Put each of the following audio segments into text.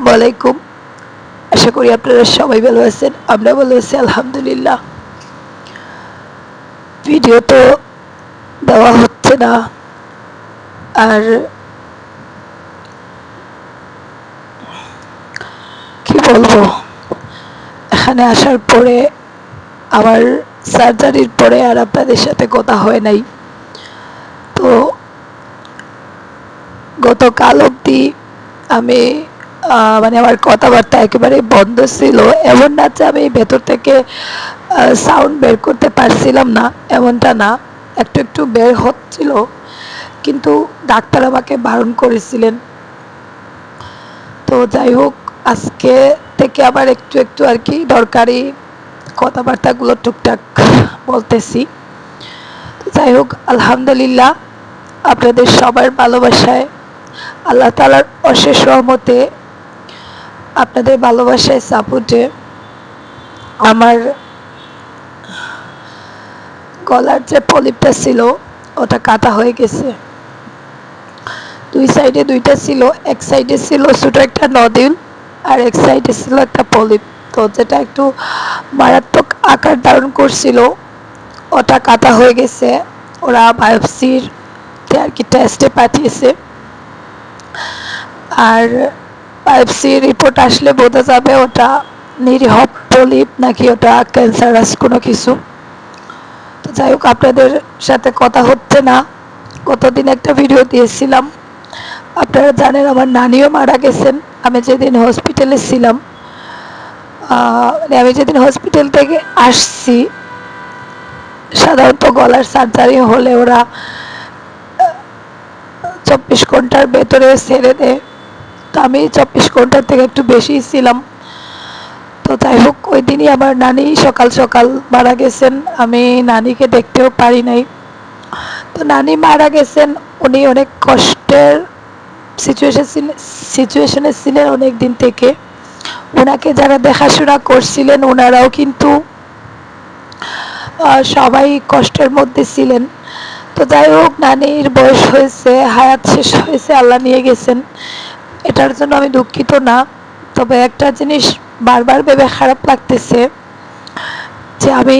আসসালামু আলাইকুম। আশা করি আপনারা সবাই ভালো আছেন, আমরা ভালো আছি, আলহামদুলিল্লাহ। ভিডিও তো দেওয়া হচ্ছে না। আর কি বলব? এখানে আসার পরে আমার সার্জারির পরে আর আপনাদের সাথে কথা হয় নাই। তো গতকাল অবধি আমি মানে আমার কথাবার্তা একেবারে বন্ধ ছিল। এমন না যে আমি ভেতর থেকে সাউন্ড বের করতে পারছিলাম না, এমনটা না। একটু একটু বের হচ্ছিল, কিন্তু ডাক্তার আমাকে বারণ করেছিলেন। তো যাই হোক, আজকে থেকে আবার একটু একটু আর কি দরকারি কথাবার্তাগুলো টুকটাক বলতেছি। যাই হোক, আলহামদুলিল্লাহ, আপনাদের সবার ভালোবাসায় আল্লাহ তালার অশেষ রহমতে আপনাদের ভালোবাসায় সাপোর্টে আমার গলার যে পলিপটা ছিল, ওটা কাটা হয়ে গেছে। দুই সাইডে দুইটা ছিল, এক সাইডে ছিল ছোটো একটা নদিল আর এক সাইডে ছিল একটা পলিপ। তো যেটা একটু মারাত্মক আকার ধারণ করছিল, ওটা কাটা হয়ে গেছে। ওরা বায়োপসির আর কি টেস্টে পাঠিয়েছে। আর বায়োপসি রিপোর্ট আসলে বোঝা যাবে ওটা নিরীহ পলিপ নাকি ওটা ক্যান্সারাস কোনো কিছু। তো যাই হোক, আপনাদের সাথে কথা হচ্ছে না। কতদিন একটা ভিডিও দিয়েছিলাম। আপনারা জানেন আমার নানিও মারা গেছেন। আমি যেদিন হসপিটালে ছিলাম মানে আমি যেদিন হসপিটাল থেকে আসছি, সাধারণত গলার সার্জারি হলে ওরা চব্বিশ ঘণ্টার ভেতরে ছেড়ে দেয়। তো আমি চব্বিশ ঘণ্টার থেকে একটু বেশি ছিলাম। তো যাই হোক, ওই দিনই আমার নানি সকাল সকাল মারা গেছেন। আমি নানিকে দেখতেও পারি নাই। তো নানি মারা গেছেন, উনি অনেক কষ্টের সিচুয়েশন সিচুয়েশনে ছিলেন অনেক দিন থেকে। ওনাকে যারা দেখাশোনা করছিলেন ওনারাও কিন্তু সবাই কষ্টের মধ্যে ছিলেন। তো যাই হোক, নানির বয়স হয়েছে, হায়াত শেষ হয়েছে, আল্লাহ নিয়ে গেছেন। এটার জন্য আমি দুঃখিত না। তবে একটা জিনিস বারবার ভেবে খারাপ লাগতেছে যে আমি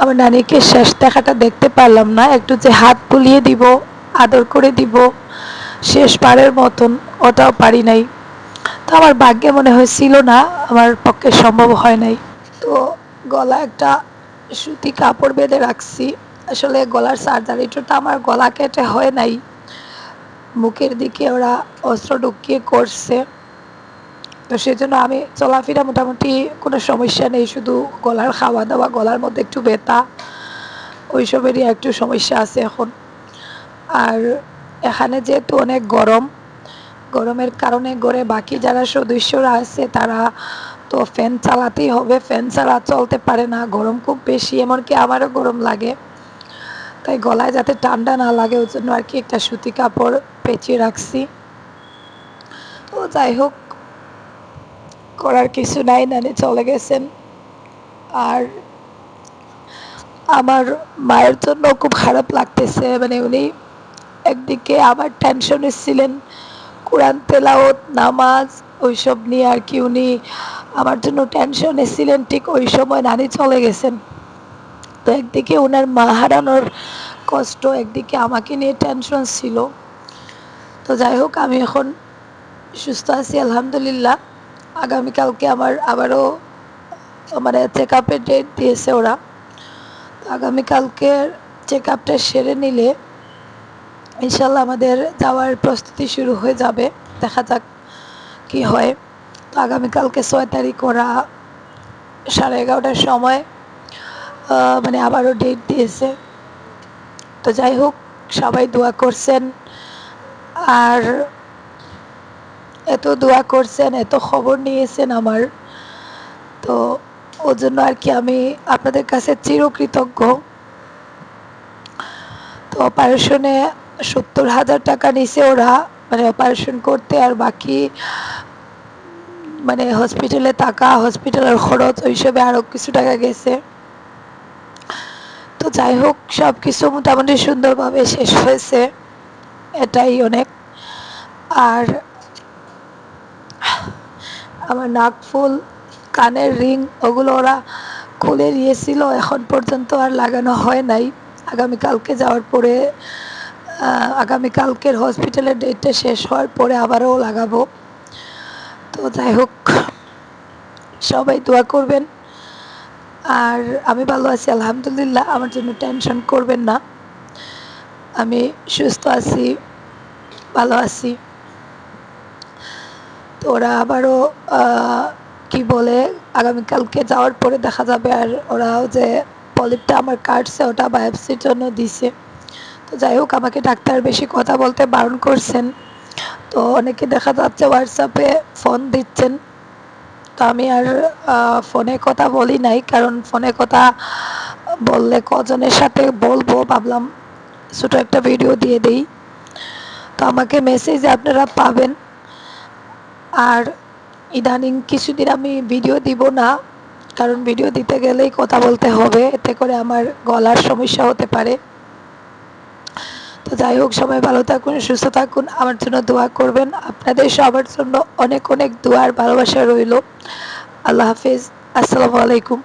আমার নানিকে শেষ দেখাটা দেখতে পারলাম না। একটু যে হাত বুলিয়ে দিব, আদর করে দিব, শেষবারের মতন ওটাও পারি নাই। তো আমার ভাগ্যে মনে হয়েছিল না, আমার পক্ষে সম্ভব হয় নাই। তো গলা একটা সুতি কাপড় বেঁধে রাখছি। আসলে গলার সার্জারিটা আমার গলা কেটে হয় নাই। মুখের দিকে ওরা অস্ত্র ঢুকিয়ে করছে। তো সেই জন্য আমি চলাফেরা মোটামুটি কোনো সমস্যা নেই, শুধু গলার খাওয়া দাওয়া গলার মধ্যে একটু ব্যথা, ওইসবেরই একটু সমস্যা আছে এখন। আর এখানে যেহেতু অনেক গরম, গরমের কারণে ঘরে বাকি যারা সদস্যরা আছে তারা তো ফ্যান চালাতেই হবে। ফ্যান ছাড়া চলতে পারে না, গরম খুব বেশি, এমনকি আমারও গরম লাগে। তাই গলায় যাতে ঠান্ডা না লাগে, ওই জন্য আর কি একটা সুতি কাপড় পেঁচিয়ে রাখছি। তো যাই হোক, করার কিছু নাই, নানি চলে গেছেন। আর আমার মায়ের জন্য খুব খারাপ লাগতেছে মানে উনি একদিকে আবার টেনশনে ছিলেন, কোরআন তেলাওত নামাজ, ওইসব নিয়ে আর কি উনি আমার জন্য টেনশনে ছিলেন, ঠিক ওই সময় নানি চলে গেছেন। তো একদিকে ওনার মা হারানোর কষ্ট, একদিকে আমাকে নিয়ে টেনশন ছিল। তো যাই হোক, আমি এখন সুস্থ আছি, আলহামদুলিল্লাহ। আগামীকালকে আমার আবারও মানে চেক আপের ডেট দিয়েছে ওরা। তো আগামীকালকে চেক আপটা সেরে নিলে ইনশাল্লাহ আমাদের যাওয়ার প্রস্তুতি শুরু হয়ে যাবে। দেখা যাক কি হয়। তো আগামীকালকে ছয় তারিখ ওরা সাড়ে এগারোটার সময় মানে আবারও ডেট দিয়েছে। তো যাই হোক, সবাই দোয়া করছেন। আর এত দোয়া করছেন, এত খবর নিয়েছেন আমার। তো ওর জন্য আর কি আমি আপনাদের কাছে চিরকৃতজ্ঞ। তো অপারেশনে সত্তর হাজার টাকা নিছে ওরা মানে অপারেশন করতে আর বাকি মানে হসপিটালে টাকা হসপিটালের খরচ ওই হিসেবে আরও কিছু টাকা গেছে। তো যাই হোক সব কিছু মোটামুটি সুন্দরভাবে শেষ হয়েছে। এটাই অনেক। আর আমার নাক ফুল, কানের রিং, ওগুলো ওরা খুলে দিয়েছিল এখন পর্যন্ত আর লাগানো হয় নাই। আগামীকালকে যাওয়ার পরে আগামীকালকের হসপিটালের ডেটটা শেষ হওয়ার পরে আবারও লাগাবো। তো যাই হোক, সবাই দোয়া করবেন। আর আমি ভালো আছি, আলহামদুলিল্লাহ। আমার জন্য টেনশন করবেন না। আমি সুস্থ আছি, ভালো আছি। তো ওরা আবারও কি বলে, আগামীকালকে যাওয়ার পরে দেখা যাবে আর ওরাও যে পলিপটা আমার কাটছে, ওটা বায়োপসির জন্য দিছে। তো যাই হোক, আমাকে ডাক্তার বেশি কথা বলতে বারণ করছেন। তো অনেকে দেখা যাচ্ছে হোয়াটসঅ্যাপে ফোন দিচ্ছেন। তো আমি আর ফোনে কথা বলি নাই, কারণ ফোনে কথা বললে কজনের সাথে বলব ভাবলাম ছোটো একটা ভিডিও দিয়ে দেই। তো আমাকে মেসেজ আপনারা পাবেন। আর ইদানিং কিছুদিন আমি ভিডিও দিব না, কারণ ভিডিও দিতে গেলেই কথা বলতে হবে, এতে করে আমার গলার সমস্যা হতে পারে। তো যাই হোক, সবাই ভালো থাকুন, সুস্থ থাকুন, আমার জন্য দোয়া করবেন। আপনাদের সবার জন্য অনেক অনেক দোয়ার ভালোবাসা রইল। আল্লাহ হাফিজ, আসসালামু আলাইকুম।